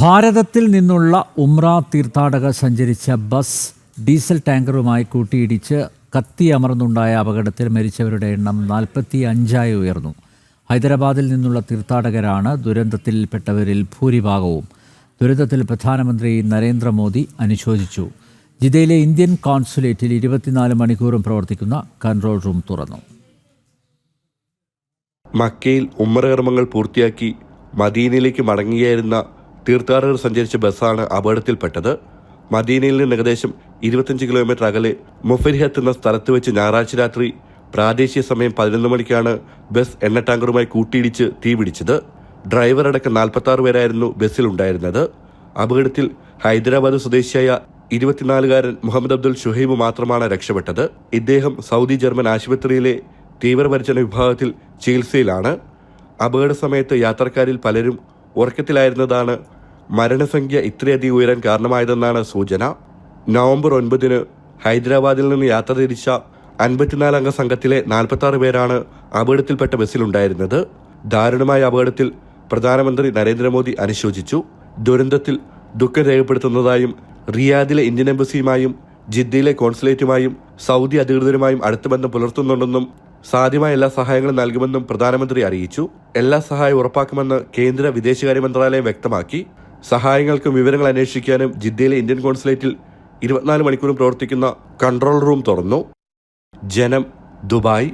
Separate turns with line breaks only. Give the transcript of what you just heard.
ഭാരതത്തിൽ നിന്നുള്ള ഉമ്ര തീർത്ഥാടകർ സഞ്ചരിച്ച ബസ് ഡീസൽ ടാങ്കറുമായി കൂട്ടിയിടിച്ച് കത്തിയമർന്നുണ്ടായ അപകടത്തിൽ മരിച്ചവരുടെ എണ്ണം നാൽപ്പത്തി അഞ്ചായി ഉയർന്നു. ഹൈദരാബാദിൽ നിന്നുള്ള തീർത്ഥാടകരാണ് ദുരന്തത്തിൽപ്പെട്ടവരിൽ ഭൂരിഭാഗവും. ദുരന്തത്തിൽ പ്രധാനമന്ത്രി നരേന്ദ്രമോദി അനുശോചിച്ചു. ജിദ്ദയിലെ ഇന്ത്യൻ കോൺസുലേറ്റിൽ ഇരുപത്തിനാല് മണിക്കൂറും പ്രവർത്തിക്കുന്ന കൺട്രോൾ റൂം തുറന്നു.
മക്കയിൽ ഉമ്മറകർമ്മങ്ങൾ പൂർത്തിയാക്കി മദീനയിലേക്ക് മടങ്ങുകയായിരുന്ന തീർത്ഥാടകർ സഞ്ചരിച്ച ബസ്സാണ് അപകടത്തിൽപ്പെട്ടത്. മദീനയിൽ നിന്ന് ഏകദേശം ഇരുപത്തഞ്ച് കിലോമീറ്റർ അകലെ മുഫരിഹത്ത് എന്ന സ്ഥലത്ത് വെച്ച് ഞായറാഴ്ച രാത്രി പ്രാദേശിക സമയം പതിനൊന്ന് മണിക്കാണ് ബസ് എണ്ണ ടാങ്കറുമായി കൂട്ടിയിടിച്ച് തീപിടിച്ചത് ഡ്രൈവർ അടക്കം നാൽപ്പത്തി പേരായിരുന്നു ബസ്സിലുണ്ടായിരുന്നത് അപകടത്തിൽ ഹൈദരാബാദ് സ്വദേശിയായ ഇരുപത്തിനാലുകാരൻ മുഹമ്മദ് അബ്ദുൽ ഷുഹൈബ് മാത്രമാണ് രക്ഷപ്പെട്ടത്. ഇദ്ദേഹം സൗദി ജർമ്മൻ ആശുപത്രിയിലെ തീവ്രപരിചരണ വിഭാഗത്തിൽ ചികിത്സയിലാണ്. അപകട സമയത്ത് യാത്രക്കാരിൽ പലരും ഉറക്കത്തിലായിരുന്നതാണ് മരണസംഖ്യ ഇത്രയധികം ഉയരാൻ കാരണമായതെന്നാണ് സൂചന. നവംബർ ഒൻപതിന് ഹൈദരാബാദിൽ നിന്ന് യാത്ര തിരിച്ച അൻപത്തിനാല് അംഗ സംഘത്തിലെ നാൽപ്പത്തി പേരാണ് അപകടത്തിൽപ്പെട്ട ബസ്സിലുണ്ടായിരുന്നത്. ദാരുണമായ അപകടത്തിൽ പ്രധാനമന്ത്രി നരേന്ദ്രമോദി അനുശോചിച്ചു. ദുരന്തത്തിൽ ദുഃഖം രേഖപ്പെടുത്തുന്നതായും റിയാദിലെ ഇന്ത്യൻ എംബസിയുമായും ജിദ്ദയിലെ കോൺസുലേറ്റുമായും സൗദി അധികൃതരുമായും അടുത്ത ബന്ധം പുലർത്തുന്നുണ്ടെന്നും സാധ്യമായ എല്ലാ സഹായങ്ങളും നൽകുമെന്നും പ്രധാനമന്ത്രി അറിയിച്ചു. എല്ലാ സഹായവും ഉറപ്പാക്കുമെന്ന് കേന്ദ്ര വിദേശകാര്യ മന്ത്രാലയം വ്യക്തമാക്കി. സഹായങ്ങൾക്കും വിവരങ്ങൾ അന്വേഷിക്കാനും ജിദ്ദയിലെ ഇന്ത്യൻ കോൺസുലേറ്റിൽ ഇരുപത്തിനാല് മണിക്കൂറും പ്രവർത്തിക്കുന്ന കൺട്രോൾ റൂം തുറന്നു. ജനം ദുബായ്